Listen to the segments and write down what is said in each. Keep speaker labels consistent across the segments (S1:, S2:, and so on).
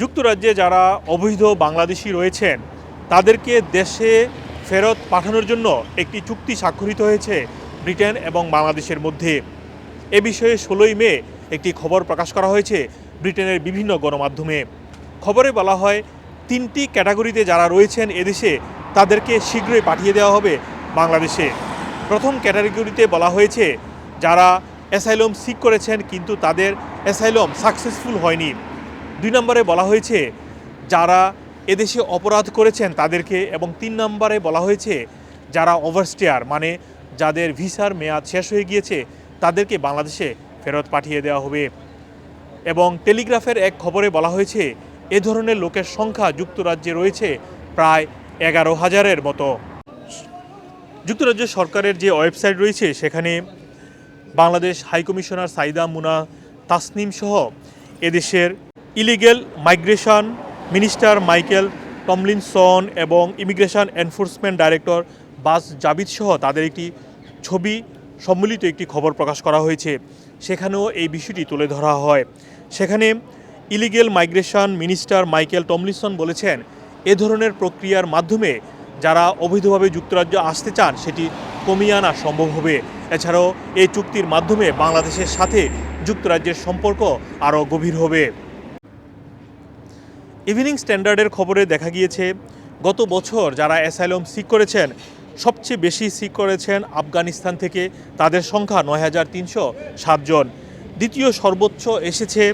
S1: যুক্তরাজ্যে যারা অবৈধ বাংলাদেশি রয়েছেন, তাদেরকে দেশে ফেরত পাঠানোর জন্য একটি চুক্তি স্বাক্ষরিত হয়েছে ব্রিটেন এবং বাংলাদেশের মধ্যে। এ বিষয়ে ষোলোই মে একটি খবর প্রকাশ করা হয়েছে ব্রিটেনের বিভিন্ন গণমাধ্যমে। খবরে বলা হয়, তিনটি ক্যাটাগরিতে যারা রয়েছেন এদেশে, তাদেরকে শীঘ্রই পাঠিয়ে দেওয়া হবে বাংলাদেশে। প্রথম ক্যাটাগরিতে বলা হয়েছে, যারা অ্যাসাইলম সিক করেছেন কিন্তু তাদের অ্যাসাইলম সাকসেসফুল হয়নি। দুই নম্বরে বলা হয়েছে, যারা এদেশে অপরাধ করেছেন তাদেরকে, এবং তিন নম্বরে বলা হয়েছে, যারা ওভারস্টেয়ার মানে যাদের ভিসার মেয়াদ শেষ হয়ে গিয়েছে, তাদেরকে বাংলাদেশে ফেরত পাঠিয়ে দেওয়া হবে। এবং টেলিগ্রাফের এক খবরে বলা হয়েছে, এ ধরনের লোকের সংখ্যা যুক্তরাজ্যে রয়েছে প্রায় এগারো হাজারের মতো। যুক্তরাজ্য সরকারের যে ওয়েবসাইট রয়েছে, সেখানে বাংলাদেশ হাইকমিশনার সাইদা মুনা তাসনিম সহ এদেশের illegal migration minister Michael Tomlinson এবং immigration enforcement director Bas Javid সহ তাদের একটি ছবি সম্মিলিত একটি খবর প্রকাশ করা হয়েছে। সেখানেও এই বিষয়টি তুলে ধরা হয়। সেখানে illegal migration minister Michael Tomlinson বলেছেন, এ ধরনের প্রক্রিয়ার মাধ্যমে যারা অবৈধভাবে যুক্তরাজ্য আসতে চান, সেটি কমিয়ে আনা সম্ভব হবে। এছাড়াও এই চুক্তির মাধ্যমে বাংলাদেশের সাথে যুক্তরাজ্যের সম্পর্ক আরও গভীর হবে। ইভিনিং স্ট্যান্ডার্ডের খবরে দেখা গিয়েছে, গত বছর যারা অ্যাসাইলম সিক করেছেন, সবচেয়ে বেশি সিক করেছেন আফগানিস্তান থেকে, তাদের সংখ্যা নয় হাজার তিনশো সাতজন দ্বিতীয় সর্বোচ্চ এসেছে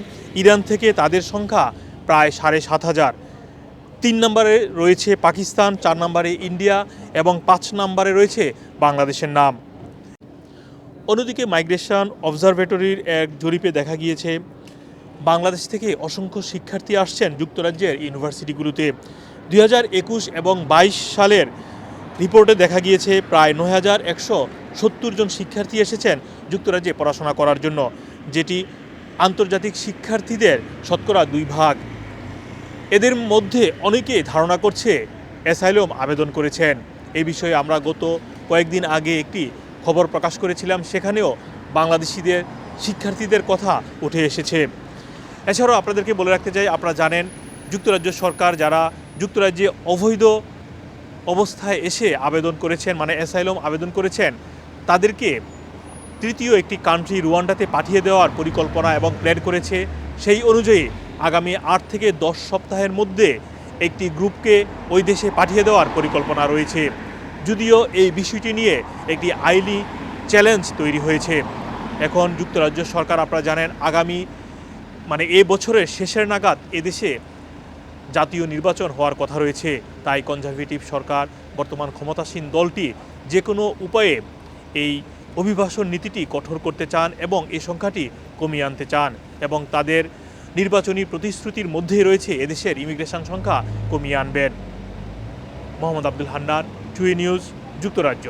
S1: ইরান থেকে, তাদের সংখ্যা প্রায় সাড়ে সাত হাজার। তিন নম্বরে রয়েছে পাকিস্তান, চার নম্বরে ইন্ডিয়া এবং পাঁচ নম্বরে রয়েছে বাংলাদেশের নাম। অন্যদিকে মাইগ্রেশন অবজারভেটরির এক জরিপে দেখা গিয়েছে বাংলাদেশ থেকে অসংখ্য শিক্ষার্থী আসছেন যুক্তরাজ্যের ইউনিভার্সিটিগুলোতে। দুই হাজার একুশ এবং বাইশ সালের রিপোর্টে দেখা গিয়েছে প্রায় নয় হাজার একশো সত্তর জন শিক্ষার্থী এসেছেন যুক্তরাজ্যে পড়াশোনা করার জন্য, যেটি আন্তর্জাতিক শিক্ষার্থীদের শতকরা দুই ভাগ। এদের মধ্যে অনেকে ধারণা করছে অ্যাসাইলম আবেদন করেছেন। এ বিষয়ে আমরা গত কয়েকদিন আগে একটি খবর প্রকাশ করেছিলাম, সেখানেও বাংলাদেশিদের শিক্ষার্থীদের কথা উঠে এসেছে। এছাড়াও আপনাদেরকে বলে রাখতে চাই, আপনারা জানেন যুক্তরাজ্য সরকার যারা যুক্তরাজ্যে অবৈধ অবস্থায় এসে আবেদন করেছেন মানে অ্যাসাইলম আবেদন করেছেন, তাদেরকে তৃতীয় একটি কান্ট্রি রুয়ান্ডাতে পাঠিয়ে দেওয়ার পরিকল্পনা এবং প্ল্যান করেছে। সেই অনুযায়ী আগামী আট থেকে দশ সপ্তাহের মধ্যে একটি গ্রুপকে ওই দেশে পাঠিয়ে দেওয়ার পরিকল্পনা রয়েছে। যদিও এই বিষয়টি নিয়ে একটি আইনি চ্যালেঞ্জ তৈরি হয়েছে। এখন যুক্তরাজ্য সরকার, আপনারা জানেন, আগামী মানে এ বছরের শেষের নাগাদ এদেশে জাতীয় নির্বাচন হওয়ার কথা রয়েছে। তাই কনজারভেটিভ সরকার, বর্তমান ক্ষমতাসীন দলটি যে কোনো উপায়ে এই অভিবাসন নীতিটি কঠোর করতে চান এবং এই সংখ্যাটি কমিয়ে আনতে চান এবং তাদের নির্বাচনী প্রতিশ্রুতির মধ্যেই রয়েছে এদেশের ইমিগ্রেশন সংখ্যা কমিয়ে আনবেন। মোহাম্মদ আব্দুল হান্নান, টুয়ে নিউজ, যুক্তরাজ্য।